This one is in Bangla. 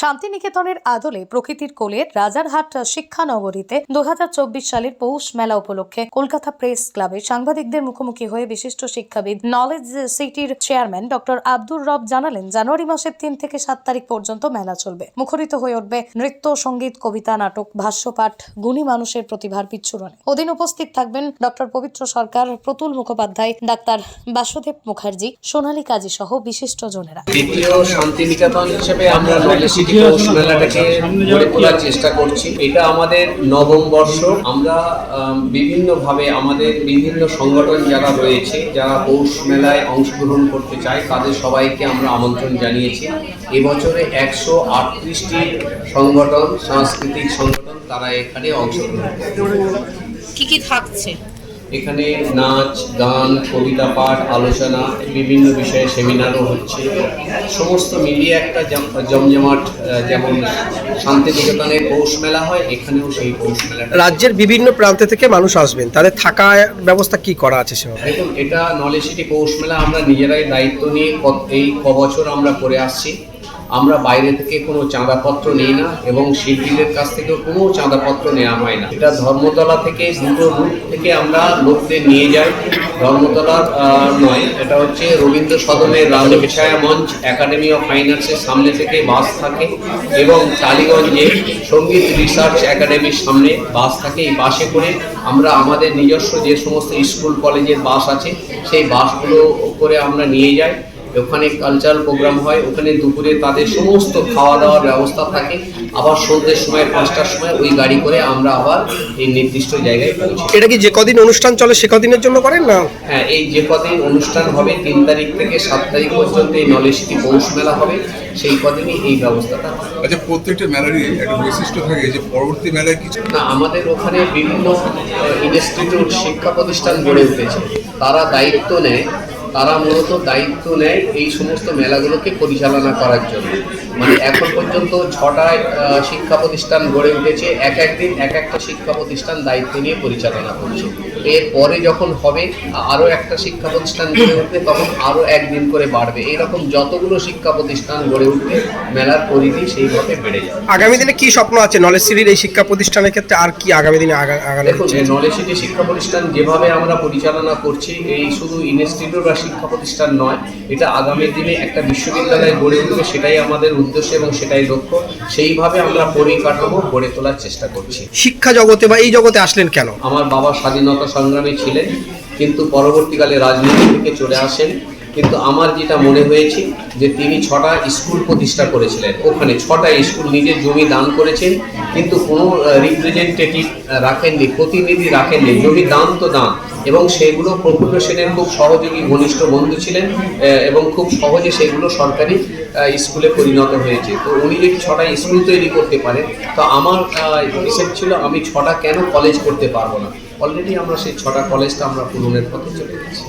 শান্তিনিকেতনের আদলে প্রকৃতির কোলে রাজারহাট শিক্ষানগরীতে দু সালের পৌষ মেলা উপলক্ষে কলকাতা প্রেস ক্লাবে সাংবাদিকদের মুখোমুখি হয়ে বিশিষ্ট শিক্ষাবিদ নলেজ সিটির চেয়ারম্যান ডক্টর আব্দুর রব জানালেন, জানুয়ারি মাসের তিন থেকে সাত তারিখ পর্যন্ত মেলা চলবে। মুখরিত হয়ে উঠবে নৃত্য, সংগীত, কবিতা, নাটক, ভাষ্যপাঠ, গুণী মানুষের প্রতিভার বিচ্ছুরণে। ওদিন উপস্থিত থাকবেন ডক্টর পবিত্র সরকার, প্রতুল মুখোপাধ্যায়, ডাক্তার বাসুদেব মুখার্জি, সোনালী কাজী সহ বিশিষ্ট জনেরা। শান্তিনিকেতন হিসেবে আমরা পৌষ মেলাটাকে গড়ে তোলার চেষ্টা করছি। এটা আমাদের নবম বর্ষ। আমরা আম, বিভিন্নভাবে আমাদের বিভিন্ন সংগঠন যারা রয়েছে যারা পৌষ মেলায় অংশগ্রহণ করতে চায় তাদের সবাইকে আমরা আমন্ত্রণ জানিয়েছি। এবছরে একশো আটত্রিশটি সংগঠন সাংস্কৃতিক সংগঠন তারা এখানে অংশগ্রহণ করবে। কি কি থাকছে? এখানে নাচ গান কবিতা পাঠ আলোচনা বিভিন্ন বিষয়ে সেমিনারও হচ্ছে। সমস্ত মিলিয়ে একটা জমজমাট যেমন শান্তিনিকেতনে পৌষ মেলা হয় এখানেও সেই পৌষ মেলা রাজ্যের বিভিন্ন প্রান্ত থেকে মানুষ আসবেন। তাদের থাকা ব্যবস্থা কি করা আছে সেভাবে? দেখুন এটা নলেজ সিটি পৌষ মেলা আমরা নিজেরাই দায়িত্ব নিয়ে এই ক বছর আমরা করে আসছি। আমরা বাইরে থেকে কোনো চাঁদাপত্র নিই না এবং শিল্পীদের কাছ থেকেও কোনো চাঁদাপত্র নেওয়া হয় না। এটা ধর্মতলা থেকে দুটো রুট থেকে আমরা লোকদের নিয়ে যাই। ধর্মতলা নয়, এটা হচ্ছে রবীন্দ্র সদনের রামছায়া মঞ্চ একাডেমি অফ ফাইন আর্টসের সামনে থেকে বাস থাকে এবং টালিগঞ্জে সংগীত রিসার্চ একাডেমির সামনে বাস থাকে। এই বাসে করে আমরা আমাদের নিজস্ব যে সমস্ত স্কুল, কলেজের বাস আছে, সেই বাসগুলো করে আমরা নিয়ে যাই। ওখানে কালচারাল প্রোগ্রাম হয় ওখানে দুপুরে তাদের সমস্ত খাওয়া দাওয়ার ব্যবস্থা থাকে। আবার সন্ধ্যের সময় পাঁচটার সময় ওই গাড়ি করে আমরা আবার এই নির্দিষ্ট জায়গায় পৌঁছি এটা কি যে কদিন অনুষ্ঠান চলে সে কদিনের জন্য করেন না? হ্যাঁ এই যে কদিন অনুষ্ঠান হবে তিন তারিখ থেকে সাত তারিখ পর্যন্ত এই নলেজ সিটি পৌষ মেলা হবে সেই কদিনই এই ব্যবস্থাটা। আচ্ছা প্রত্যেকটা মেলারই একটা বৈশিষ্ট্য থাকে যে পরবর্তী মেলায় কিছু না আমাদের ওখানে বিভিন্ন ইনস্টিটিউট শিক্ষা প্রতিষ্ঠান গড়ে উঠেছে। তারা দায়িত্ব নেয় তারা মূলত দায়িত্ব নেয় এই সমস্ত মেলাগুলোকে পরিচালনা করার জন্য। মানে এখন পর্যন্ত ছটায় আহ, শিক্ষা প্রতিষ্ঠান গড়ে উঠেছে এক একদিন এক একটা শিক্ষা প্রতিষ্ঠান দায়িত্ব নিয়ে পরিচালনা করছে। এরপরে যখন হবে আরও একটা শিক্ষা প্রতিষ্ঠান গড়ে উঠবে তখন আরও একদিন করে বাড়বে। এইরকম যতগুলো শিক্ষা প্রতিষ্ঠান গড়ে উঠবে মেলার পরিধি সেইভাবে বেড়ে যাবে। আগামী দিনে কি স্বপ্ন আছে নলেজ সিটির এই শিক্ষা প্রতিষ্ঠানের ক্ষেত্রে? আর কি আগামী দিনে আগা- আগানো নলেজ সিটি শিক্ষা প্রতিষ্ঠান যেভাবে আমরা পরিচালনা করছি এই শুধু ইনস্টিটিউট বা শিক্ষা প্রতিষ্ঠান নয় এটা আগামী দিনে একটা বিশ্ববিদ্যালয় গড়ে উঠবে সেটাই আমাদের উদ্দেশ্য এবং সেটাই লক্ষ্য সেইভাবে আমরা পরিকাঠামো গড়ে তোলার চেষ্টা করছি। শিক্ষা জগতে বা এই জগতে আসলেন কেন? আমার বাবা স্বাধীনতা সংগ্রামী ছিলেন কিন্তু পরবর্তীকালে রাজনীতি থেকে চলে আসেন। কিন্তু আমার যেটা মনে হয়েছে যে তিনি ছটা স্কুল প্রতিষ্ঠা করেছিলেন। ওখানে ছটা স্কুল নিজের জমি দান করেছেন, কিন্তু কোনো রিপ্রেজেন্টেটিভ রাখেননি, প্রতিনিধি রাখেননি। জমি দান তো দান, এবং সেগুলো প্রফুল্ল সেনের খুব সহযোগী ঘনিষ্ঠ বন্ধু ছিলেন এবং খুব সহজে সেগুলো সরকারি স্কুলে পরিণত হয়েছে। তো উনি যদি ছটা স্কুল তৈরি করতে পারেন, তো আমার হিসেব ছিল আমি ছটা কেন কলেজ করতে পারব না? অলরেডি আমরা সেই ছটা কলেজটা আমরা পূরণের পথে চলে গেছি।